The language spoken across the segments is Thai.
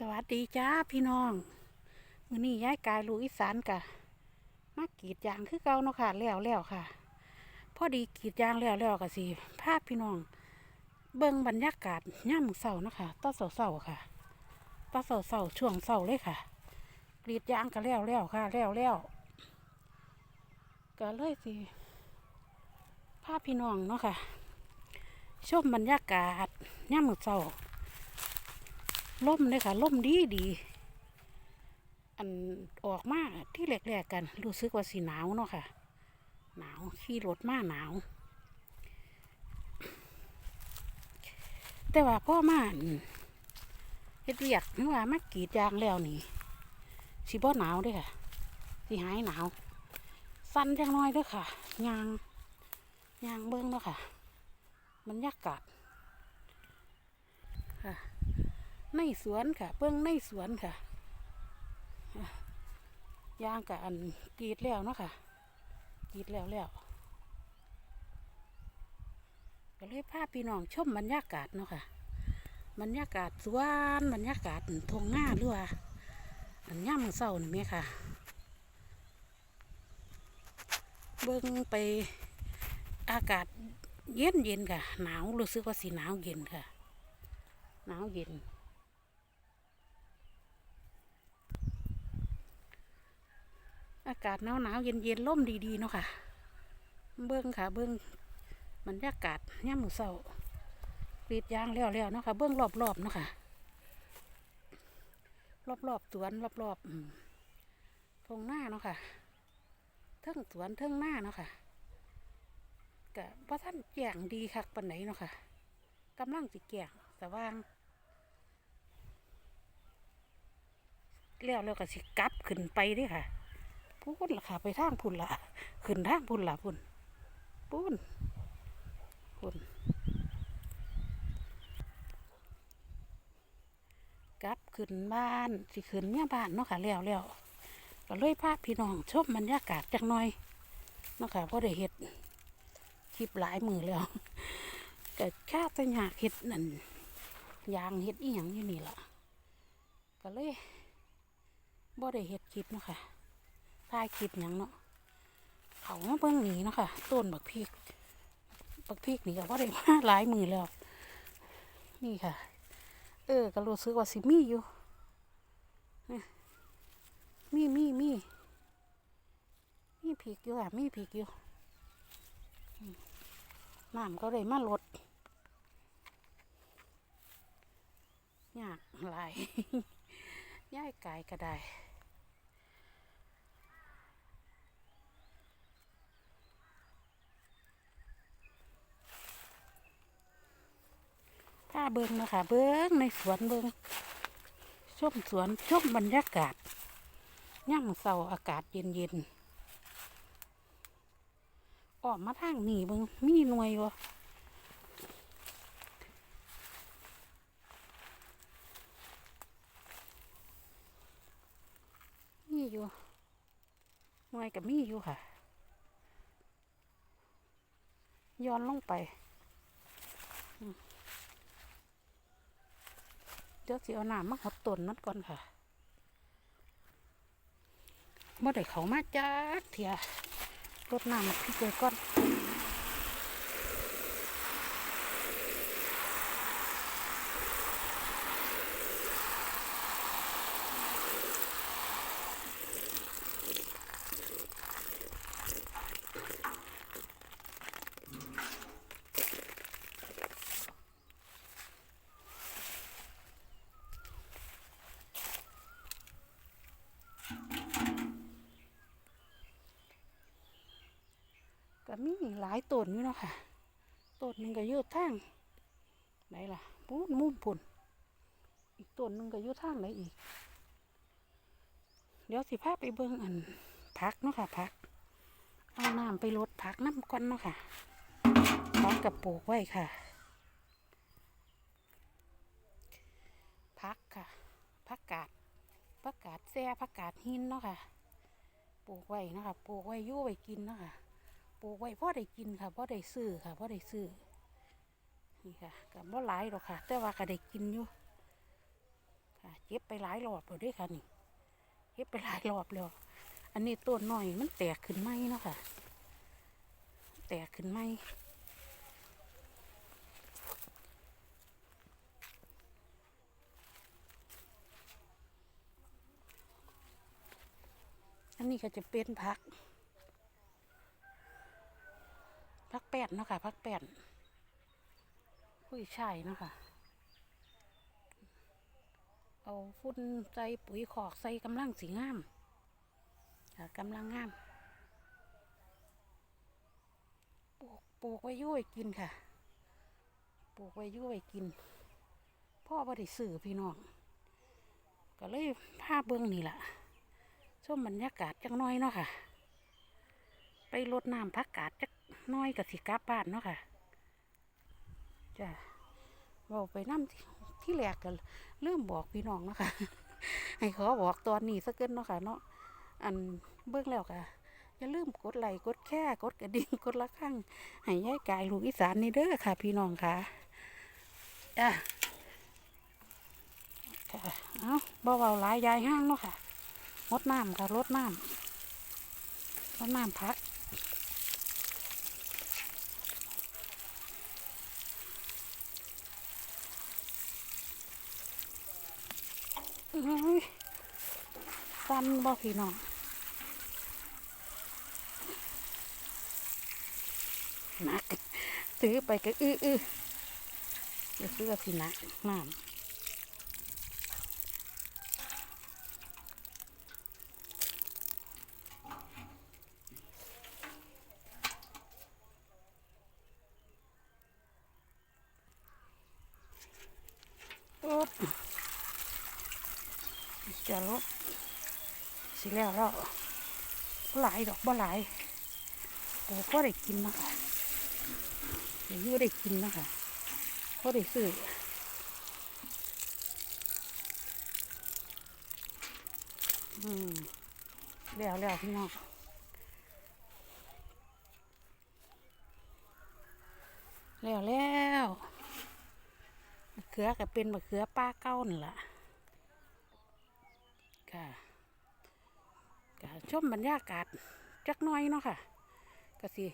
สวัสดีจ้าพี่น้องมือนี้ย้ายกายลูกอีสานกะมากรีดยางคือเก่าเนาะค่ะแล้วแล้วค่ะ พอดีกรีดยางแล้วแล้วก็สิพาพพี่น้อง เบิ่งบรรยากาศย่ามเสาเนาะค่ะตอนเสาๆค่ะตอนเสาๆช่วงเสาเลยค่ะกรีดยางก็แล้วแล้วค่ะแล้วแล้วก็เลยสิพาพพี่น้องเนาะค่ะชมบรรยากาศย่ามเสา ล่มเลยค่ะล่มดีดี อันออกมาที่แรกๆกัน รู้สึกว่าสีหนาวเนาะค่ะ หนาวขี่รถมาหนาว แต่ว่าพ่อมาเฮ็ดเวียกนึกว่ามากรีดยางแล้วนี่สิบ่หนาวด้วยค่ะสิหายหนาว สั้นจังน้อยด้วยค่ะยางยางเบิ้งเนาะค่ะบรรยากาศค่ะ ในสวนค่ะ เบิ้งในสวนค่ะอะยางกับอันกรีดแล้วเนาะค่ะกรีดแล้วแล้วก็เลยพาพี่น้องชมบรรยากาศเนาะค่ะบรรยากาศสวนบรรยากาศทงหน้าหรือว่าอันย่ำเศร้านี่ไหมค่ะ เบิ้งไปอากาศเย็นเย็นค่ะ หนาวรู้สึกว่าสีหนาวเย็นค่ะ หนาวเย็น อากาศหนาวหนาวเย็นเย็นล่มดีๆเนาะค่ะ เบิ้งค่ะ เบิ้งบรรยากาศย่ามมือเศร้ากรีดยางแล้วๆเนาะค่ะ เบิ้งรอบๆเนาะค่ะ รอบๆสวนรอบๆอืมทงหน้าเนาะค่ะเทิงสวนเทิงหน้าเนาะค่ะกะพระท่านแจ่งดีคักปันไหนเนาะค่ะกำลังสิแก่งสว่างแล้วแล้วก็สิกลับขึ้นไปด้วยค่ะ พูนล่ะค่ะ ไปทางพุ่นละขึ้นทางพุ่นละพุ่นพุ่นพุ่นกลับขึ้นบ้านสิขึ้นเนี่ยบ้านเนาะค่ะแล้วแล้วก็เลยพาพี่น้องชมบรรยากาศจักหน่อยเนาะค่ะเพราะได้เห็ดคลิปหลายมือแล้วก็ข้าแตะยากเห็ดนั่นยางเห็ดอีหยังอยู่นี่ล่ะก็เลยบ่ได้เฮ็ดคลิปเนาะค่ะ ถ่ายคลิปยังเนาะเขามาเบิ่งหนีเนาะค่ะต้นบักพริกบักพริกนี่ก็บ่ได้มาหลายมือแล้ว นี่ค่ะ เออก็รู้สึกว่าสิมีอยู่นี่มีมีมีมีพริกอยู่อะมีพริกอยู่น้ำก็เลยมาลดยากหลายย่ายกายก็ได้ ถ้าเบิ้งนะคะเบิ้งในสวนเบิ้งชมสวนชมบรรยากาศย่ำเศร้าอากาศเย็นเย็นๆออกมาทางนี้เบิ้งมีหน่วยวะมีอยู่หน่วยกับมีอยู่ค่ะ ย้อนลงไป เดี๋ยวสิเอาน้ำมาหดต้นมันก่อนค่ะเมื่อได้เขามาจากเถียรดน้ำมาพี่เจอก่อน ก็มีหลายต้นอยู่เนาะค่ะต้นหนึ่งก็อยู่ทางไหนล่ะปูนมุมพุ่นอีกต้นหนึ่งก็อยู่ทางไหนอีก เดี๋ยวสิพาไปเบิ่งอันพักเนาะค่ะพัก เอาน้ำไปลดพักน้ำก่อนเนาะค่ะพักกับปลูกไว้ค่ะพักค่ะพักกาดพักกาดแซ่พักกาดหินเนาะค่ะปลูกไว้เนาะคะปลูกไว้ยู่ไว้กินเนาะค่ะ ปลูกไว้พ่อได้กินค่ะพ่อได้ซื้อค่ะพ่อได้ซื้อนี่ค่ะกับบ่หลายหรอกค่ะ แต่ว่าก็ได้กินอยู่ค่ะเก็บไปหลายรอบแล้วด้วยค่ะนี่เก็บไปหลายรอบแล้วอันนี้ต้นหน่อยมันแตกขึ้นไหมเนาะค่ะ แตกขึ้นไหมอันนี้ก็จะเป็นพัก พักแป้นเนาะค่ะพักแป้นผู้ชายเนาะค่ะ เอาฟุ้นใส่ปุ๋ยขอกใส่กำลังสีงามค่ะกำลังงามปลูกปลูกไว้ยุ่ไว้กินค่ะ ปลูกไว้ยุ่ไว้กิน พ่อบ่ได้ซื้อพี่น้องก็เลยพาเบิ้งนี่แหละชมบรรยากาศจักหน้อยเนาะค่ะ ไปรดน้ำพักกาดจัก น้อยกับสิกลับบ้านเนาะค่ะจ้ะเว่าไปน้ำที่ที่แรกกันเริ่มบอกพี่น้องเนาะค่ะให้ขอบอกตอนนี้สักเกินเนาะค่ะเนาะอันเบิ้องแล้วค่ะอย่าลืมกดไลค์กดแค่กดกระดิ่งกดละข้างให้ยายกายลูกอีสานนี่เด้อค่ะ พี่น้องค่ะจ้ะค่ะเอาบ่เบาหลายยายห้างเนาะค่ะงดน้ำค่ะลดน้ำลดน้ำพัก สั้นบ่พี่น้องนัก ซื้อไปก็อื้ออื้อเดี๋ยวซื้อพี่นักน้ำปุ๊บจะลดสิแล้วแล้วบ่ หลายดอกบ่หลายแต่ก็ได้กินนะคะเดี๋ยวยูได้กินนะคะก็ได้ซื้ออืมแล้วแล้วพี่น้องแล้วแล้วมะเขือก็เป็นมะเขือป้าเก้านั่นล่ะค่ะ ชมบรรยากาศจักน้อยเนาะค่ะก็สิ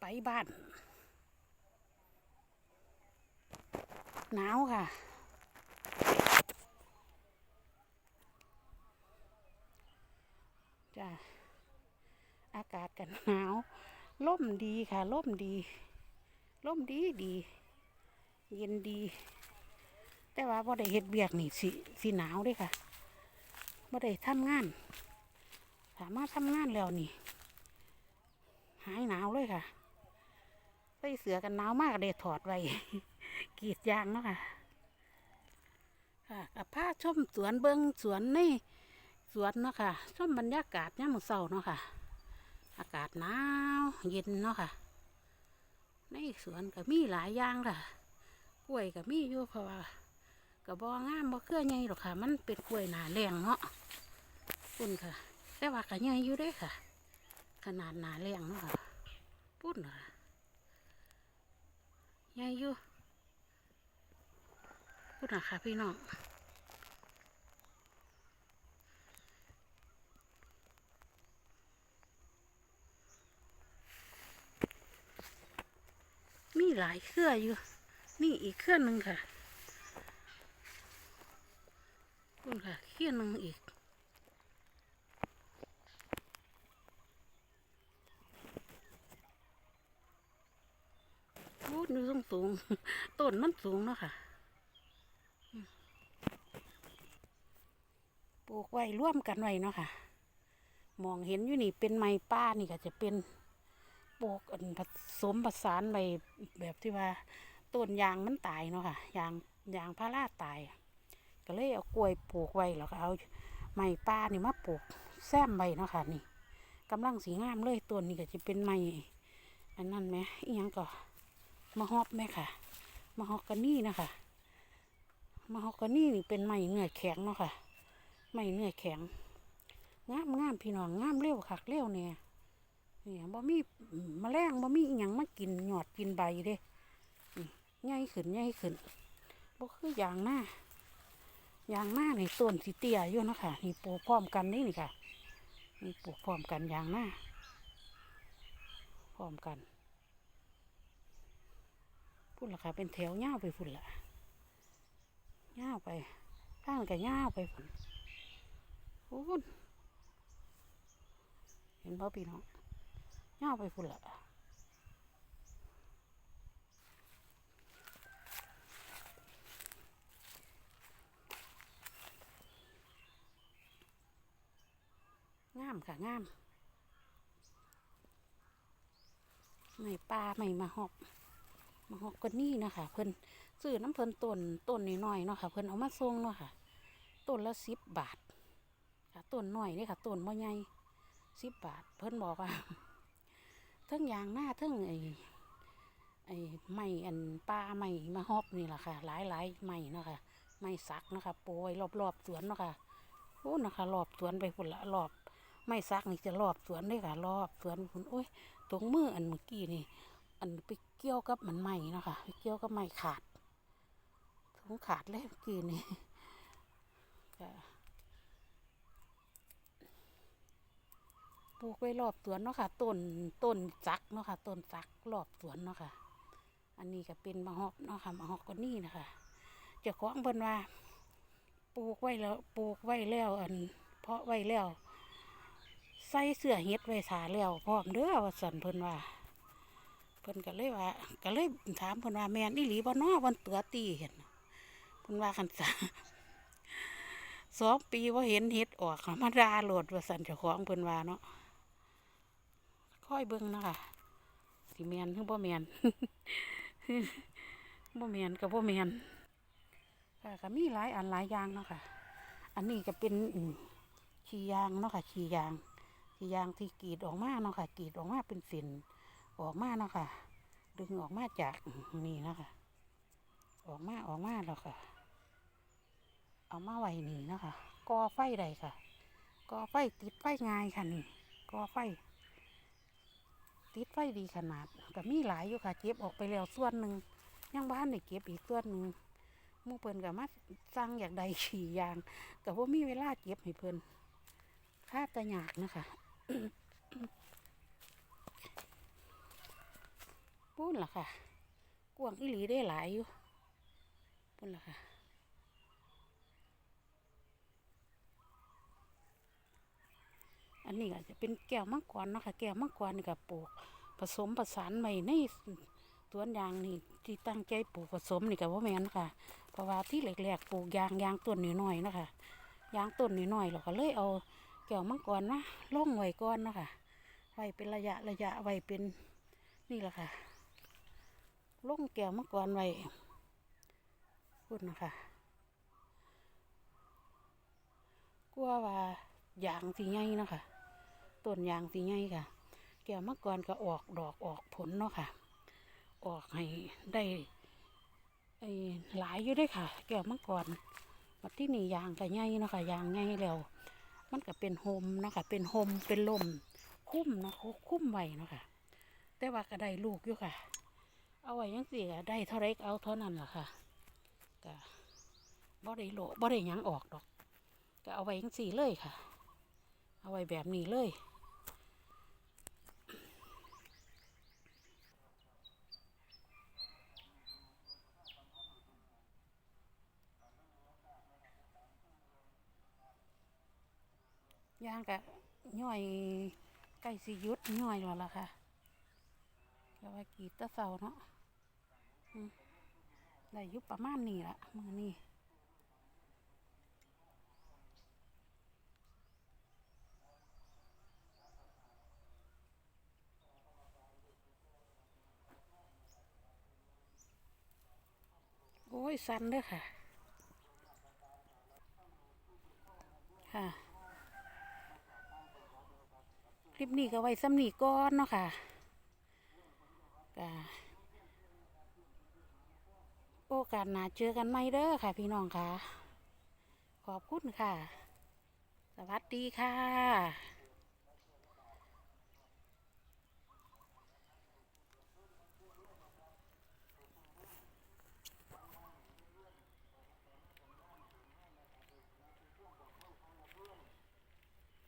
ไปบ้าน หนาวค่ะจ้าอากาศกันหนาวล่มดีค่ะล่มดีล่มดีดี เย็นดี แต่ว่าบ่ได้เฮ็ดเบียกนี่สิสิหนาวด้วยค่ะ บ่ได้ทำงานสามารถทำงานแล้วนี่ หายหนาวเลยค่ะใส่เสือกันหนาวมากเลยถอดไว้กรีดยางเนาะค่ะ ค่ะกับผ้าชมสวนเบิงสวนในสวนเนาะค่ะชมบรรยากาศยามมื้อเช้าเนาะค่ะ อากาศหนาวเย็นเนาะค่ะ ในสวนก็มีหลายอย่างค่ะ กล้วยก็มีอยู่เพราะว่าก็บ่งามบ่เครือใหญ่หรอกค่ะ มันเป็นกล้วยหนาแรงเนาะ คุณค่ะ แต่ว่าก็ใหญ่อยู่ด้ค่ะ ขนาดหนาแรงเนาะค่ะปุ้นค่ะใหญ่อยู่ปุ้นนะค่ะพี่น้องมีหลายเครืออยู่ นี่อีกเครือหนึ่งค่ะปุ้นค่ะเครือหนึ่งอีก ดูสูงสูงต้นมันสูงเนาะค่ะปลูกไว้ร่วมกันไว้เนาะค่ะ มองเห็นอยู่นี่เป็นไม้ป้านี่ก็จะเป็นปลูกอันผสมผสานไปแบบที่ว่าต้นยางมันตายเนาะค่ะยางยางพาราตาย ก็เลยเอากล้วยปลูกไว้แล้วก็เอาไม้ป้านี่มาปลูกแซมไว้เนาะค่ะนี่กำลังสีงามเลยต้นนี้ก็จะเป็นไม้อันนั้นไหมอีหยังก็ มาฮอบแม่ค่ะ มาฮอกกานี่นะคะ มาฮอกกานี่นี่เป็นไม้เนื้อแข็งเนาะค่ะ ไม้เนื้อแข็ง งามงามพี่น้องงามเร็วคักเร็วเนี่ยเนี่ยบ่มีแมลงบ่มีอหยังมากินหยอดกินใบเด้อืมใหญ่ขึ้นใหญ่ขึ้นบ่คือยางหน้ายางหน้านี่ต้นสิเตี้ยอยู่เนาะค่ะนี่ปลูกพร้อมกันนี่นี่ค่ะนี่ปลูกพร้อมกันยางหน้าพร้อมกัน พุ่นละค่ะเป็นแถวเงาวไปพุ่นละเงาวไปข้างกับเงาวไปพุ่นพุ่นเห็นบ่พี่น้องเงาวไปพุ่นละงามค่ะงามไม่ปลาไม่มาหอก มาหอกก็นี่นะคะเพิ่นซื้อน้ำเพิ่นต้นต้นน้อยๆเนาะค่ะเพิ่นเอามาส่งเนาะค่ะต้นละสิบบาทค่ะต้นน้อยนี่ค่ะต้นบ่ใหญ่สิบบาท เพิ่นบอกว่าทั้งยางหน้าทั้งไอ้ไอ้ไม้อันปลาไม้มาหอบนี่แหละค่ะ หลายหลายๆไม้เนาะค่ะไม้สักนะคะโปรยรอบๆสวนเนาะค่ะโอ้นะคะรอบสวนไปพุ่นละรอบไม่ซักนี่จะรอบสวนเลยค่ะ รอบสวนคุณโอ้ยตรงมืออันเมื่อกี้นี่ อันไป เกี่ยวกับมันไหม้เนาะค่ะไปเกี่ยวกับไม้ขาดถุงขาดเลยเมื่อกี้นี่ก็ปลูกไว้รอบสวนเนาะค่ะต้นต้นจักเนาะค่ะต้นจักรอบสวนเนาะค่ะ อันนี้ก็เป็นมะฮอกเนาะค่ะมะฮอกก็นี่นะคะเจ้าของเพิ่นว่าปลูกไว้แล้วปลูกไว้แล้ว อัน เพาะไว้แล้ว ใส่เสื้อเฮ็ดไว้สาแล้วพร้อมเด้อว่าสันเพิ่นว่า เพิ่นก็เลยว่าก็เลยถามเพิ่นว่าแม่นอีหลีบ่น้อวันตัวตีเห็นเพิ่นว่าคันสาสองปีว่าเห็นเฮ็ดออกค่ะมาดาโหลดว่าสันเจ้าของเพิ่นว่าเนาะค่อยเบิ่งนะคะสิแม่นหรือบ่แม่นบ่แม่นก็บ่แม่นค่ะก็มีหลายอันหลายอย่างเนาะค่ะ อันนี้ก็เป็นขี้ยางเนาะค่ะขี้ยางขี้ยางที่กรีดออกมาเนาะค่ะกรีดออกมาเป็นส้น ออกมาเนาะค่ะ ดึงออกมาจากนี่เนาะค่ะ ออกมาออกมาแล้วค่ะ เอามาไว้นี่เนาะค่ะก่อไฟได้ค่ะก่อไฟติดไฟง่ายค่ะนี่ก่อไฟ ติดไฟดีขนาดก็มีหลายอยู่ค่ะ เก็บออกไปแล้วส่วนหนึ่งยังบ้านได้เก็บอีกส่วนหนึ่งมู่เพิ่นก็มาสั่งอยากได้ขี่ยางก็บ่ามีเวลาเก็บให้เพิ่นค่าตะหยากนะคะ พูดล่ะค่ะกวางอีหลีได้หลายอยู่พูดล่ะค่ะอันนี้ก็จะเป็นแก้วมังกรเนาะคะแก้วมังกรนี่ก็ปลูก ผสมผสานใหม่ในสวนยางนี่ที่ตั้งใจปลูกผสมนี่ก็ว่าแม่นค่ะ เพราะว่าที่แรกๆปลูกยางยางต้นน้อยๆนะคะยางต้นน้อยๆเราก็เลยเอาแก้วมังกรนะล่องไว้ก่อนเนาะค่ะไว้เป็นระยะระยะไว้เป็นนี่แหละค่ะ ล่งแก้วมังกรไว้พูดนะคะกลัวว่ายางสีใหญ่เนาะค่ะต้นยางสีใหญ่ค่ะ แก้วมังกรก็ออกดอกออกผลเนาะค่ะ ออกให้ได้ไอ้หลายอยู่ด้วยค่ะ แก้วมังกรมาที่นี่ยางก็ใหญ่เนาะค่ะยางใหญ่แล้วมันก็เป็นโฮมนะคะเป็นโฮมเป็นลมคุ้มเนาะคุ้มไว้เนาะค่ะ แต่ว่าก็ได้ลูกอยู่ค่ะ เอาไว้ยังสี่ก็ได้เท่าไรก็เอาเท่านั้นแหละค่ะก็บ่ได้โหลบ่ได้ยังออกดอก ก็เอาไว้ยังสี่เลยค่ะ เอาไว้แบบนี้เลยย่างกะย่อยใกล้สิยุดย่อยแล้วล่ะค่ะ ก็ว่ากีตะเสาเนาะอืมได้ยุบประมาณนี้ละมือนี้โอ้ยสันเด้อค่ะ ค่ะ คลิปนี้ก็ไว้ซ้ำนีก่อนเนาะค่ะ ก็โอกาสหนาเจอกันไหม่เด้อค่ะ พี่น้องค่ะ ขอบคุณค่ะ สวัสดีค่ะ